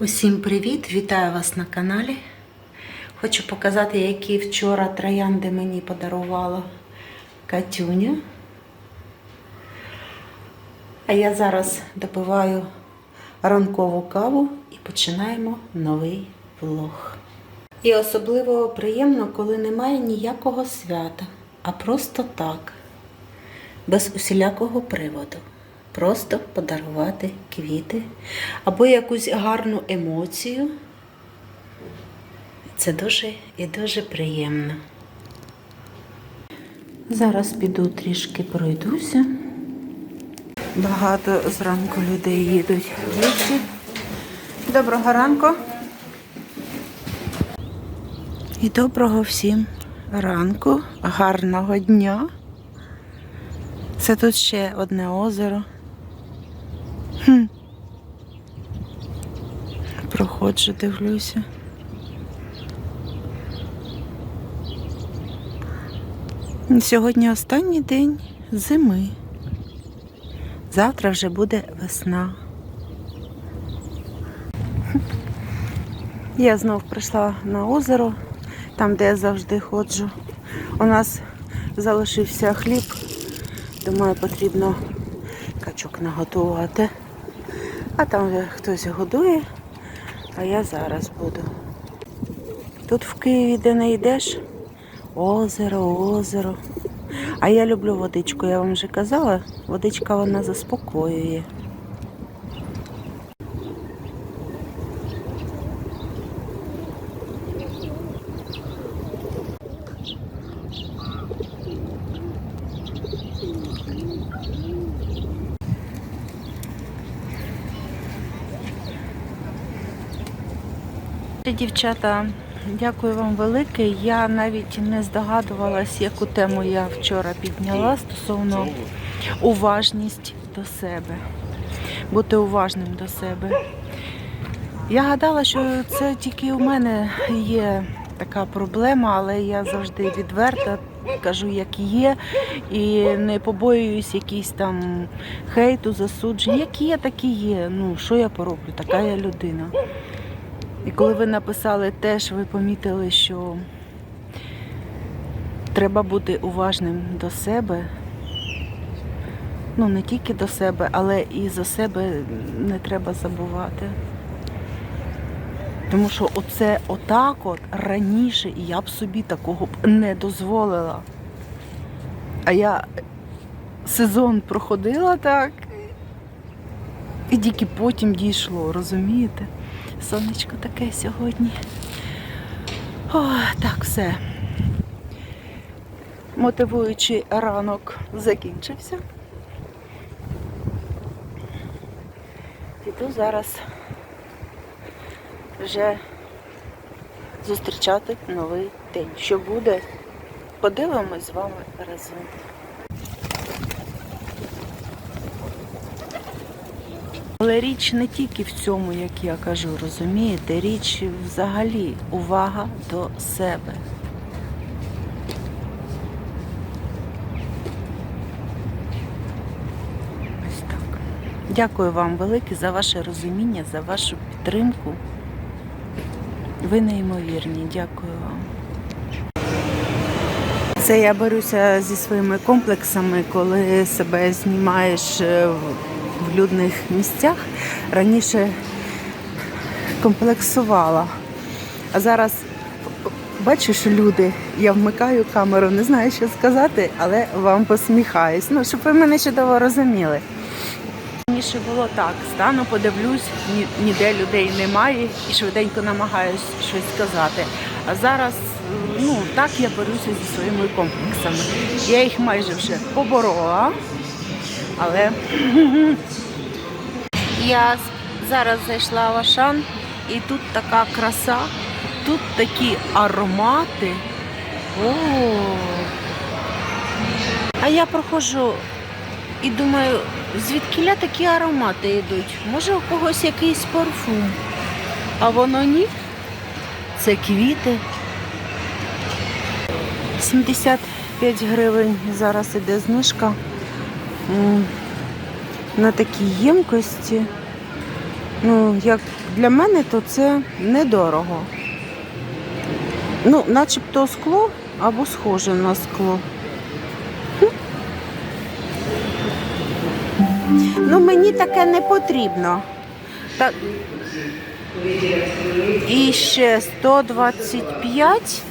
Усім привіт! Вітаю вас на каналі. Хочу показати, які вчора троянди мені подарувала Катюня. А я зараз допиваю ранкову каву і починаємо новий влог. І особливо приємно, коли немає ніякого свята, а просто так, без усілякого приводу. Просто подарувати квіти або якусь гарну емоцію. Це дуже і дуже приємно. Зараз піду трішки пройдуся. Багато зранку людей їдуть в лісі. Доброго ранку. І доброго всім ранку, гарного дня. Це тут ще одне озеро. Хм. Проходжу, дивлюся. Сьогодні останній день зими. Завтра вже буде весна. Я знов прийшла на озеро, там, де я завжди ходжу. У нас залишився хліб. Думаю, потрібно качок наготувати. А там хтось годує, а я зараз буду. Тут в Києві, де не йдеш, озеро, озеро. А я люблю водичку, я вам вже казала, водичка вона заспокоює. Дівчата, дякую вам велике. Я навіть не здогадувалась, яку тему я вчора підняла стосовно уважність до себе. Бути уважним до себе. Я гадала, що це тільки у мене є така проблема, але я завжди відверта, кажу, як є, і не побоююсь якісь там хейту, засуджень. Як є, так і є. Ну, що я пороблю? Така я людина. І коли ви написали теж, ви помітили, що треба бути уважним до себе. Ну, не тільки до себе, але і за себе не треба забувати. Тому що оце отак от раніше я б собі такого б не дозволила. А я сезон проходила так, і тільки потім дійшло, розумієте? Сонечко таке сьогодні. О, так, все. Мотивуючий ранок закінчився. Піду зараз вже зустрічати новий день. Що буде? Подивимось з вами разом. Але річ не тільки в цьому, як я кажу, розумієте, річ взагалі увага до себе. Ось так. Дякую вам велике за ваше розуміння, за вашу підтримку. Ви неймовірні, дякую вам. Це я борюся зі своїми комплексами, коли себе знімаєш е, в в людних місцях. Раніше комплексувала. А зараз бачиш люди, я вмикаю камеру, не знаю, що сказати, але вам посміхаюсь. Ну, щоб ви мене чудово розуміли. Раніше було так, стану, подивлюсь, ні- ніде людей немає і швиденько намагаюсь щось сказати. А зараз, ну, так я борюся зі своїми комплексами. Я їх майже вже поборола, але я зараз зайшла в Ашан і тут така краса, тут такі аромати. О! А я проходжу і думаю, звідкіля такі аромати йдуть? Може у когось якийсь парфум? А воно ні. Це квіти. 75 гривень зараз іде знижка. На такій ємкості. Ну, як для мене то це недорого. Ну, начебто скло або схоже на скло. Ну, мені таке не потрібно. Так. І ще 125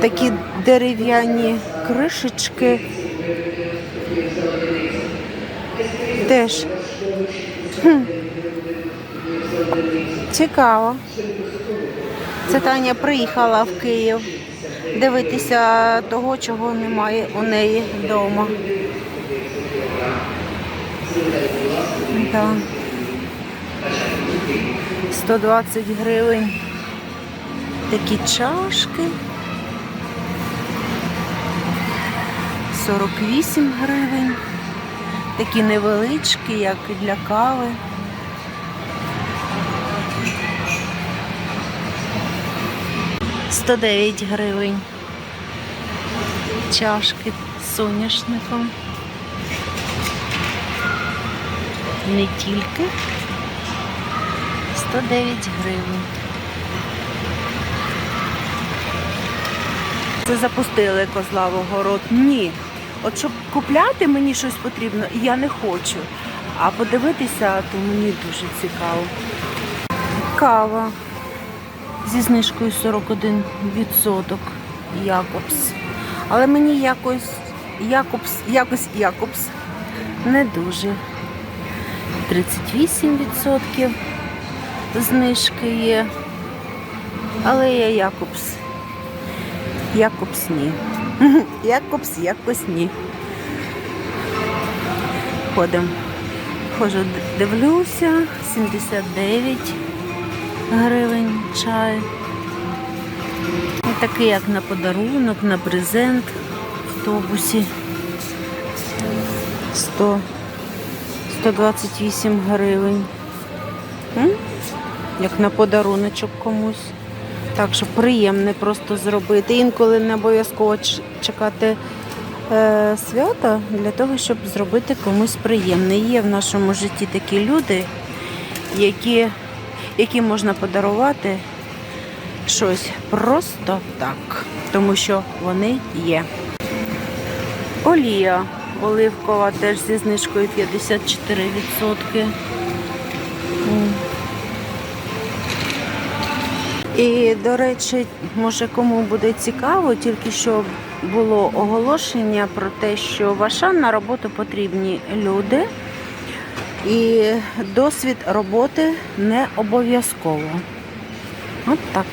такі дерев'яні кришечки. Теж. Хм. Цікаво. Це Таня приїхала в Київ дивитися того, чого немає у неї вдома. Да. 120 гривень. Такі чашки. 48 гривень. Такі невеличкі, як і для кави. Сто дев'ять гривень. Чашки з соняшником. Не тільки. 109 гривень. Це запустили козла в огород. Ні. От щоб купляти мені щось потрібно, я не хочу. А подивитися, то мені дуже цікаво. Кава зі знижкою 41% Якобс. Але мені якось Якобс, якось Якобс не дуже. 38% знижки є. Але я Якобс. Якобс ні. Якобс якось ні. Ходимо. Ходжу, д- дивлюся, 79 гривень чай. Такий, як на подарунок, на презент в автобусі. 100, 128 гривень. М? Як на подаруночок комусь. Так що приємне просто зробити. Інколи не обов'язково чекати е, свята для того, щоб зробити комусь приємне. Є в нашому житті такі люди, які, які можна подарувати щось просто так, тому що вони є. Олія оливкова теж зі знижкою 54%. І, до речі, може кому буде цікаво, тільки що було оголошення про те, що в Ашан на роботу потрібні люди, і досвід роботи не обов'язково. От так.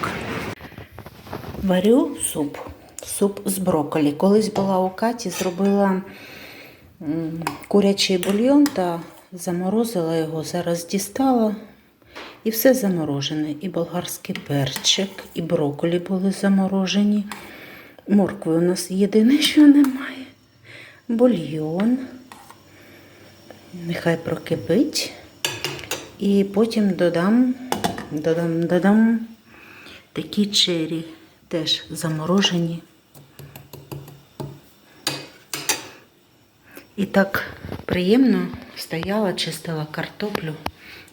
Варю суп. Суп з брокколі. Колись була у Каті, зробила курячий бульйон та заморозила його. Зараз дістала. І все заморожене. І болгарський перчик, і брокколі були заморожені. Моркви у нас єдине, що немає. Бульйон. Нехай прокипить. І потім додам, додам, додам такі чері, теж заморожені. І так приємно стояла, чистила картоплю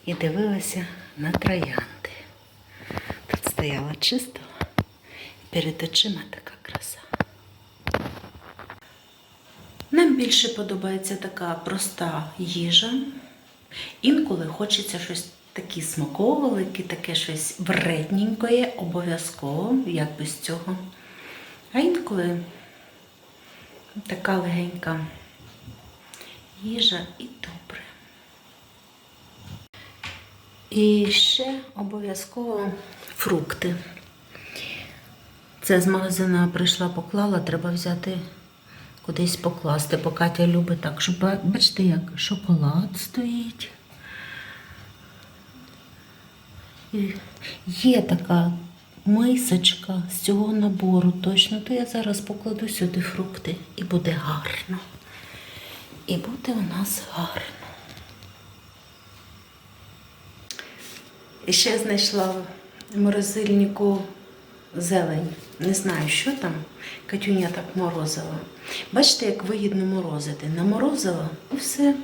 і дивилася на троянди. Тут стояла чистила, і перед очима така краса. Нам більше подобається така проста їжа. Інколи хочеться щось такі смаковелики, таке щось вредненькое, обов'язково, як без цього. А інколи така легенька їжа і добре. І ще обов'язково фрукти. Це з магазину прийшла, поклала, треба взяти кудись покласти, бо Катя любить так, щоб бачите, як шоколад стоїть. І є така мисочка з цього набору точно, то я зараз покладу сюди фрукти і буде гарно. І буде у нас гарно. І ще знайшла в морозильнику зелень. Не знаю, що там. Катюня так морозила. Бачите, як вигідно морозити. Наморозила і все.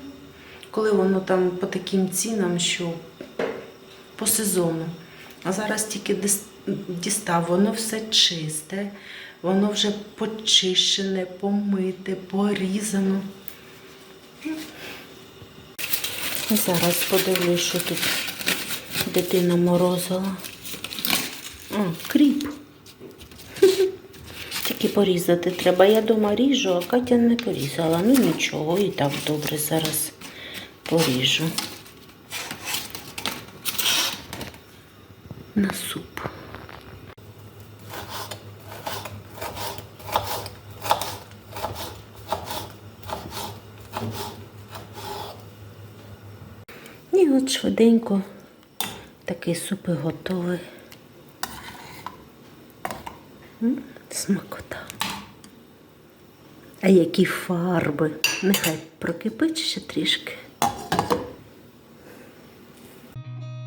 Коли воно там по таким цінам, що по сезону. А зараз тільки дістав, воно все чисте, воно вже почищене, помите, порізано. Зараз подивлюсь, що тут дитина морозила. О, кріп. Тільки порізати треба. Я дома ріжу, а Катя не порізала. Ну нічого, і так добре зараз поріжу. На суп. І от швиденько такий суп і готовий. Смакота. А які фарби. Нехай прокипить ще трішки.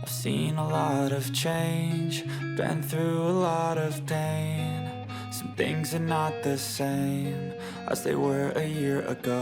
I've seen a lot of change, been through a lot of pain. Some things are not the same as they were a year ago.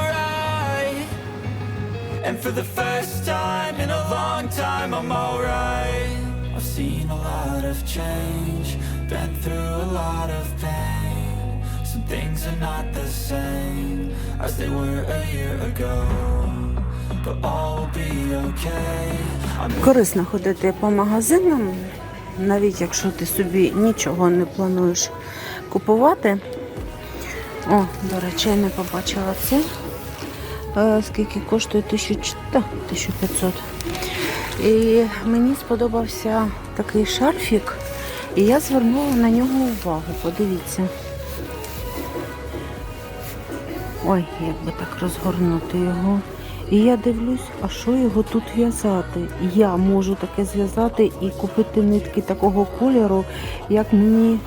And for the first time in a long time, I'm alright. I've seen a lot of change, been through a lot of pain. Some things are not the same as they were a year ago. But all will be okay. Корисно ходити по магазинам, навіть якщо ти собі нічого не плануєш купувати. О, до речі, не побачила це. Е, Скільки коштує 1500. І мені сподобався такий шарфік, і я звернула на нього увагу. Подивіться. Ой, як би так розгорнути його. І я дивлюсь, а що його тут в'язати? Я можу таке зв'язати і купити нитки такого кольору, як мені,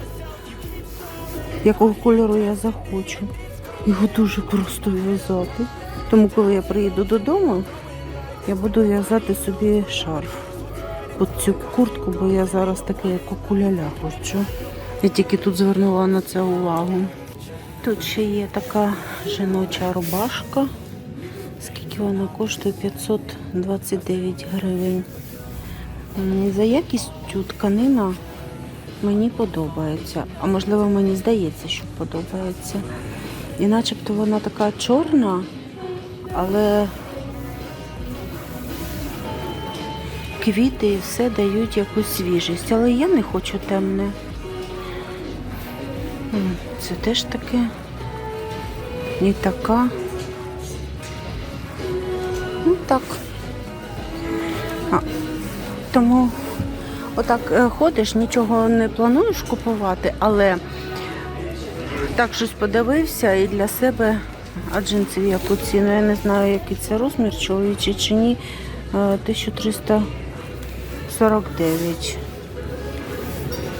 якого кольору я захочу. Його дуже просто в'язати. Тому коли я приїду додому, я буду в'язати собі шарф. От цю куртку, бо я зараз таке, як у куляля хочу. Я тільки тут звернула на це увагу. Тут ще є така жіноча рубашка. Скільки вона коштує? 529 гривень. За якістю тканина мені подобається. А можливо, мені здається, що подобається. І начебто вона така чорна, але квіти і все дають якусь свіжість. Але я не хочу темне. Це теж таке. І така. Ну так. А, тому отак е, ходиш, нічого не плануєш купувати, але так щось подивився і для себе, а джинсів яку ціну, я не знаю, який це розмір, чоловічий чи ні, е, 1349.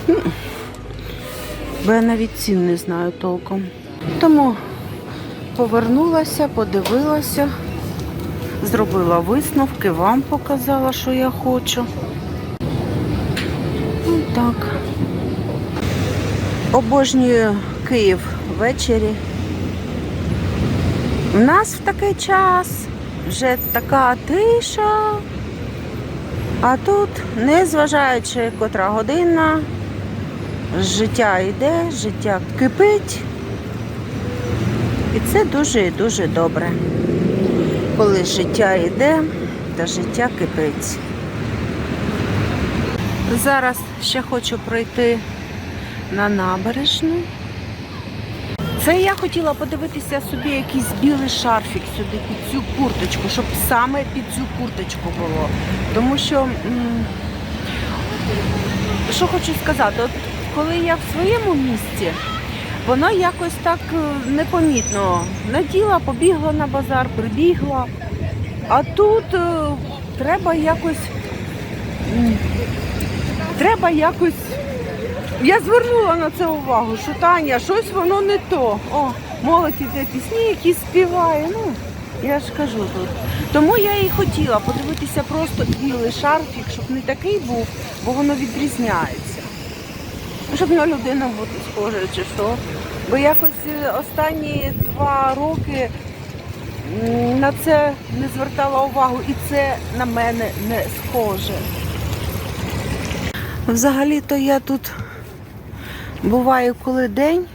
М. Бо я навіть цін не знаю толком. Тому повернулася, подивилася. Зробила висновки, вам показала, що я хочу. Ну, так. Обожнюю Київ ввечері. У нас в такий час вже така тиша. А тут, незважаючи котра година, життя йде, життя кипить. І це дуже і дуже добре коли життя йде та життя кипить. Зараз ще хочу пройти на набережну. Це я хотіла подивитися собі якийсь білий шарфік сюди під цю курточку, щоб саме під цю курточку було. Тому що, що хочу сказати, от коли я в своєму місці, воно якось так е, непомітно. Наділа, побігла на базар, прибігла. А тут е, треба якось. Треба якось Я звернула на це увагу, що Таня, щось воно не то. О, молодь іде пісні, які співає. Ну, я ж кажу тут. Тому я і хотіла подивитися просто білий шарфік, щоб не такий був, бо воно відрізняється. Щоб на людину бути схожою чи що. Бо якось е, останні два роки на це не звертала увагу, і це на мене не схоже. Взагалі-то я тут буваю коли день,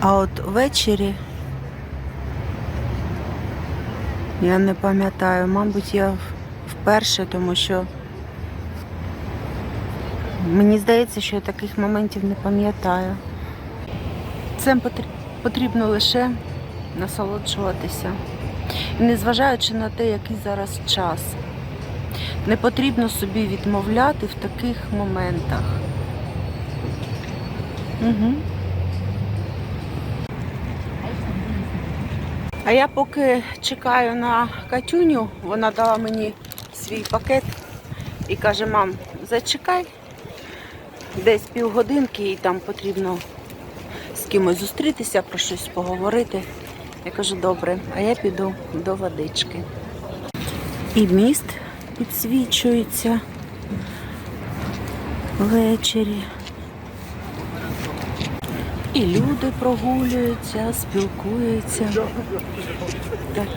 а от ввечері я не пам'ятаю, мабуть, я вперше, тому що мені здається, що я таких моментів не пам'ятаю. Цим потрібно лише насолоджуватися. І незважаючи на те, який зараз час. Не потрібно собі відмовляти в таких моментах. Угу. А я поки чекаю на Катюню, вона дала мені свій пакет і каже, мам, зачекай десь півгодинки і там потрібно з кимось зустрітися, про щось поговорити. Я кажу, добре, а я піду до водички. І міст підсвічується ввечері. І люди прогулюються, спілкуються. Так.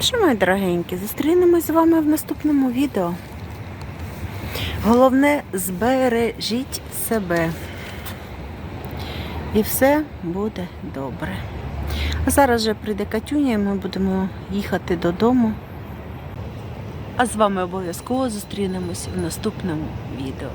Що, мої дорогенькі, зустрінемось з вами в наступному відео. Головне, збережіть себе. І все буде добре. А зараз вже прийде Катюня, і ми будемо їхати додому. А з вами обов'язково зустрінемось в наступному відео.